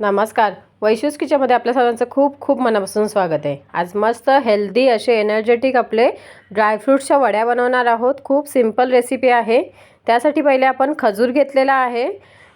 नमस्कार. वैशूस किचनमध्ये आपल्या सर्वांचं खूप खूप मनापासून स्वागत आहे. आज मस्त हेल्दी असे एनर्जेटिक आपले ड्रायफ्रूट्सच्या वड्या बनवणार आहोत. खूप सिंपल रेसिपी आहे. त्यासाठी पहिले आपण खजूर घेतलेला आहे.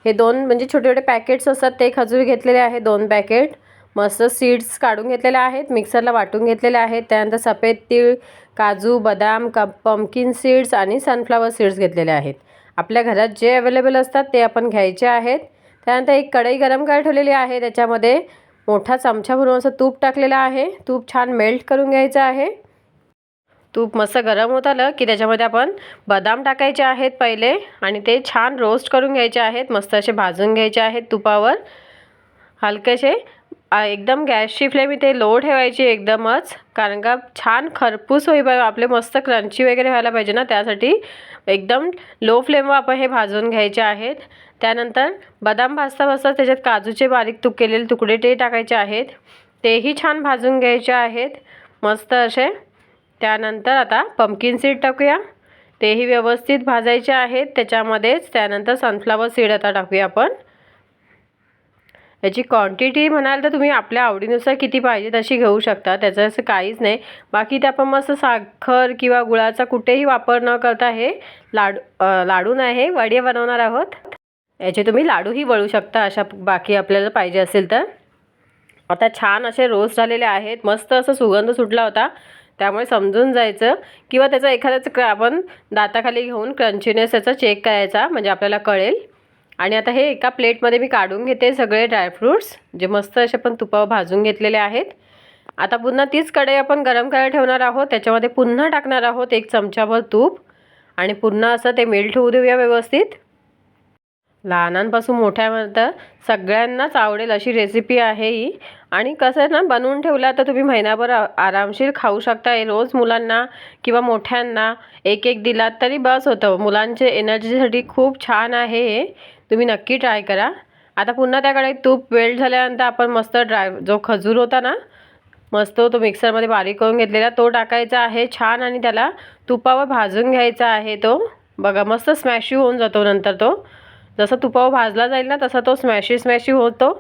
हे दोन म्हणजे छोटे छोटे पॅकेट्स असतात. ते खजूर घेतलेले आहे दोन पॅकेट मस्त सीड्स काढून घेतलेले आहेत. मिक्सरला वाटून घेतलेले आहेत. त्यानंतर सफेद तीळ काजू बदाम क पंपकिन सीड्स आणि सनफ्लावर सीड्स घेतलेले आहेत. आपल्या घरात जे अवेलेबल असतात ते आपण घ्यायचे आहेत. त्यानंतर एक कढई गरम करायला ठेवलेली आहे. त्याच्यामध्ये मोठा चमचा भरून असं तूप टाकलेलं आहे. तूप छान मेल्ट करून घ्यायचं आहे. तूप मस्त गरम होत आलं की त्याच्यामध्ये आपण बदाम टाकायचे आहेत पहिले आणि ते छान रोस्ट करून घ्यायचे आहेत. मस्त असे भाजून घ्यायचे आहेत तुपावर. हलकेसे एकदम गॅसची फ्लेम इथे लो ठेवायची एकदमच कारण का छान खरपूस होई आपले मस्त क्रंची वगैरे व्हायला पाहिजे ना त्यासाठी एकदम लो फ्लेमवर आपण हे भाजून घ्यायचे आहेत. त्यानंतर बदाम भाजता भाजता त्याच्यात काजूचे बारीक तुक केलेले तुकडे ते टाकायचे आहेत. तेही छान भाजून घ्यायचे आहेत मस्त असे. त्यानंतर आता पम्पकिन सीड टाकूया. तेही व्यवस्थित भाजायचे आहेत त्याच्यामध्येच. त्यानंतर सनफ्लावर सीड आता टाकूया आपण. याची क्वांटिटी म्हणाल तर तुम्ही आपल्या आवडीनुसार किती पाहिजे तशी घेऊ शकता. त्याचं असं काहीच नाही. बाकी ते आपण मस्त साखर किंवा गुळाचा कुठेही वापर न करता हे लाडू लाडू नाही वडे बनवणार आहोत. याचे तुम्ही लाडूही वळू शकता अशा बाकी आपल्याला पाहिजे असेल तर. आता छान असे रोस्ट झालेले आहेत. मस्त असं सुगंध सुटला होता. त्यामुळे समजून जायचं. किंवा त्याचा एखाद्याच क आपण दाताखाली घेऊन क्रंचीनेस त्याचा चेक करायचा. म्हणजे आपल्याला कळेल. आणि आता हे एका प्लेटमध्ये मी काढून घेते सगळे ड्रायफ्रूट्स जे मस्त असे पण तुपावर भाजून घेतलेले आहेत. आता पुन्हा तीच कढई आपण गरम करायला ठेवणार आहोत. त्याच्यामध्ये पुन्हा टाकणार आहोत एक चमचाभर तूप. आणि पुन्हा असं ते मेल्ट होऊ देऊया व्यवस्थित. लहानांपासून मोठ्यापर्यंत सगळ्यांनाच आवडेल अशी रेसिपी आहे ही. आणि कसं आहे ना बनवून ठेवला तर तुम्ही महिनाभर आरामशीर खाऊ शकता. हे रोज मुलांना किंवा मोठ्यांना एक एक दिलात तरी बस होतं. मुलांचे एनर्जीसाठी खूप छान आहे हे. तुम्ही नक्की ट्राय करा. आता पुन्हा त्याकडे तूप वेल्ड झाल्यानंतर आपण मस्त ड्राय जो खजूर होता ना मस्त तो मिक्सरमध्ये बारीक करून घेतलेला तो टाकायचा आहे छान आणि त्याला तुपावर भाजून घ्यायचा आहे तो. बघा मस्त स्मॅशी होऊन जातो नंतर तो. जसं तुपावर भाजला जाईल ना तसा तो स्मॅशी स्मॅशी होतो.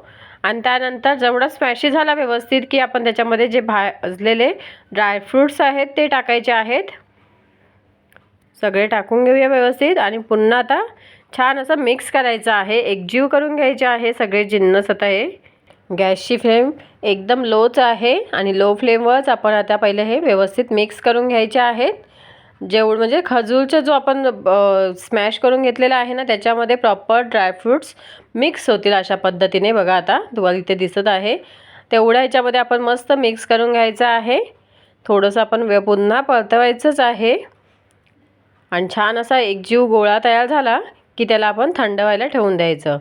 आणि त्यानंतर जेवढा स्मॅशी झाला व्यवस्थित की आपण त्याच्यामध्ये जे भाजलेले ड्रायफ्रूट्स आहेत ते टाकायचे आहेत. सगळे टाकून घेऊया व्यवस्थित आणि पुन्हा आता छान असं मिक्स करायचं आहे. एकजीव करून घ्यायचे आहे सगळे जिन्नस आता हे. गॅसची फ्लेम एकदम लोच आहे आणि लो फ्लेमवरच आपण आता पहिले हे व्यवस्थित मिक्स करून घ्यायचे आहेत. जेवढं म्हणजे खजूरचा जो आपण स्मॅश करून घेतलेला आहे ना त्याच्यामध्ये प्रॉपर ड्रायफ्रूट्स मिक्स होतील अशा पद्धतीने बघा आता तुम्हाला इथे दिसत आहे. तेवढ्या ह्याच्यामध्ये आपण मस्त मिक्स करून घ्यायचं आहे. थोडंसं आपण वे पुन्हा परतवायचंच आहे. आणि छान असा एकजीव गोळा तयार झाला की त्याला आपण थंड व्हायला ठेवून द्यायचं.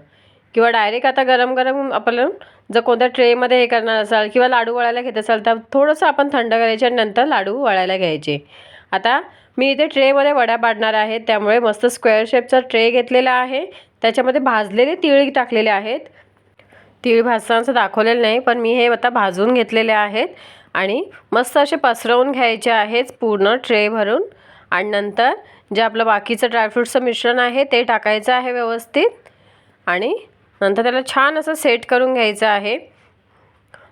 किंवा डायरेक्ट आता गरम गरम आपण जर कोणत्या ट्रेमध्ये हे करणार असाल किंवा लाडू वळायला घेत असाल तर थोडंसं आपण थंड करायचे आणि नंतर लाडू वळायला घ्यायचे. आता मी इथे ट्रेमध्ये वड्या पाडणार आहे त्यामुळे मस्त स्क्वेअर शेपचा ट्रे घेतलेला आहे. त्याच्यामध्ये भाजलेले तिळ टाकलेले आहेत. तीळ भाजताना दाखवलेलं नाही पण मी हे आता भाजून घेतलेले आहेत. आणि मस्त असे पसरवून घ्यायचे आहेत पूर्ण ट्रे भरून. आणि नंतर जे आपलं बाकीचं ड्रायफ्रूटचं मिश्रण आहे ते टाकायचं आहे व्यवस्थित. आणि नंतर त्याला छान असं सेट करून घ्यायचं आहे.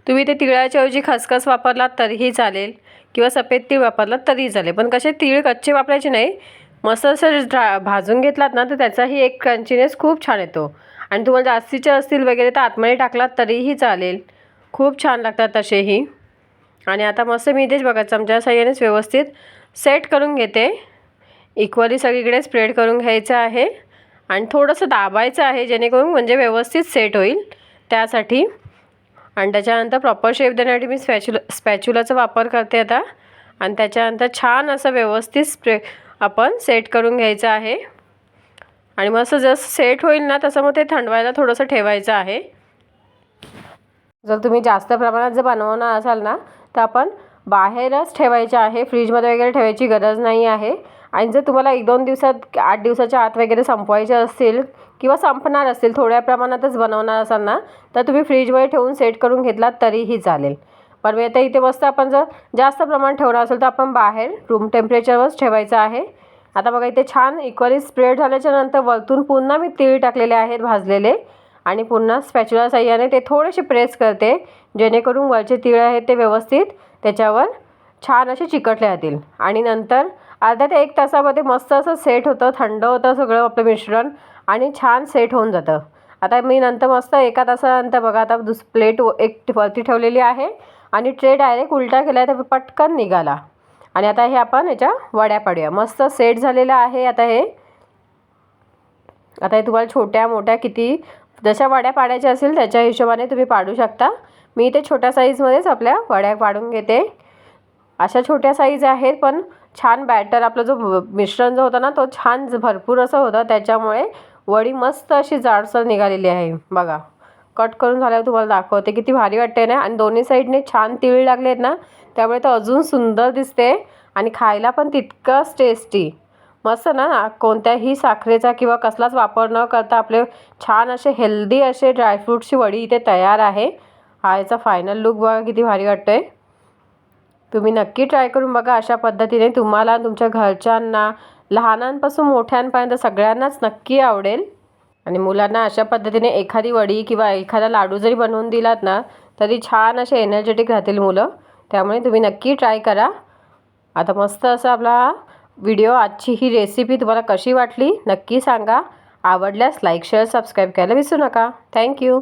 तुम्ही ते तिळाच्या ऐवजी खसखस वापरलात तरीही चालेल किंवा सफेद तीळ वापरलात तरीही चालेल. पण कसे तीळ कच्चे वापरायचे नाही मस्त असं ड्रा भाजून घेतलात ना तर त्याचाही एक क्रंचीनेस खूप छान येतो. आणि तुम्हाला जास्तीचे असतील वगैरे तर आतमध्ये टाकलात तरीही चालेल. खूप छान लागतात तसेही. आणि आता मस्त मी इथेच बघा चमच्या साह्यानेच व्यवस्थित सेट करून घेते. इक्वली सगळीकडे स्प्रेड करून घ्यायचं आहे. आणि थोडंसं दाबायचं आहे जेणेकरून म्हणजे व्यवस्थित सेट होईल त्यासाठी. आणि त्याच्यानंतर प्रॉपर शेप देण्यासाठी मी स्पॅच्युला स्पॅच्युलाचा वापर करते आता. आणि त्याच्यानंतर छान असं व्यवस्थित स्प्रे आपण सेट करून घ्यायचं आहे. आणि मग असं जसं सेट होईल ना तसं मग ते थंडवायला थोडंसं ठेवायचं आहे. जर तुम्ही जास्त प्रमाणात जर बनवणार असाल ना तर आपण बाहेरच ठेवायचे आहे फ्रीजमध्ये वगैरे ठेवायची गरज नाही आहे. आणि जर तुम्हाला एक दोन दिवसात आठ दिवसाच्या आत वगैरे संपवायचे असतील किंवा संपणार असतील थोड्या प्रमाणातच बनवणार असाल ना तर तुम्ही फ्रीजमध्ये ठेवून सेट करून घेतलात तरीही चालेल. पण मी आता इथे मस्त आपण जर जास्त प्रमाण ठेवणार असेल तर आपण बाहेर रूम टेम्परेचरवरच ठेवायचं आहे. आता बघा इथे छान इक्वली स्प्रेड झाल्याच्यानंतर वरतून पुन्हा मी तीळ टाकलेले आहेत भाजलेले. आणि पुन्हा स्पॅच्युला साह्याने ते थोडेसे प्रेस करते. जेणेकरून वरचे तिळ आहेत ते व्यवस्थित त्याच्यावर छान असे चिकटले जातील. आणि नंतर अर्ध्या ते एक तासामध्ये मस्त असं सेट होतं थंड होतं सगळं आपलं मिश्रण आणि छान सेट होऊन जातं. आता मी नंतर मस्त एका तासानंतर बघा आता दुस प्लेट एक वरती ठेवलेली आहे आणि ट्रे डायरेक्ट उलटा केला तर पटकन निघाला. आणि आता हे आपण याच्या वड्या पाडूया. मस्त सेट झालेलं आहे आता हे. आता हे तुम्हाला छोट्या मोठ्या किती जशा वड्या पाडायच्या असेल त्याच्या हिशोबाने तुम्ही पाडू शकता. मी इथे छोट्या साईजमध्येच आपल्या वड्या पाडून घेते. अशा छोट्या साईज आहेत पण छान बॅटर आपला जो मिश्रण जो होता ना तो छान भरपूर असं होतं. त्याच्यामुळे वडी मस्त अशी जाडसर निघालेली आहे. बघा कट करून झाल्यावर तुम्हाला दाखवते किती भारी वाटते ना. आणि दोन्ही साईडने छान तिळ लागले आहेत ना त्यामुळे तर अजून सुंदर दिसते. आणि खायला पण तितकंच टेस्टी मस्त ना कोणत्याही साखरेचा किंवा कसलाच वापर न करता आपले छान असे हेल्दी असे ड्रायफ्रूटची वडी इथे तयार आहे. हा याचा फायनल लुक बघा किती भारी वाटतो आहे तुम्ही नक्की ट्राय करून बघा अशा पद्धतीने. तुम्हाला तुमच्या घरच्यांना लहानांपासून मोठ्यांपर्यंत सगळ्यांनाच नक्की आवडेल. आणि मुलांना अशा पद्धतीने एखादी वडी किंवा एखादा लाडू जरी बनवून दिलात ना तरी छान असे एनर्जेटिक राहतील मुलं. त्यामुळे तुम्ही नक्की ट्राय करा. आता मस्त असा आपला व्हिडिओ आजची ही रेसिपी तुम्हाला कशी वाटली नक्की सांगा. आवडल्यास लाईक शेअर सबस्क्राईब करायला विसरू नका. थँक्यू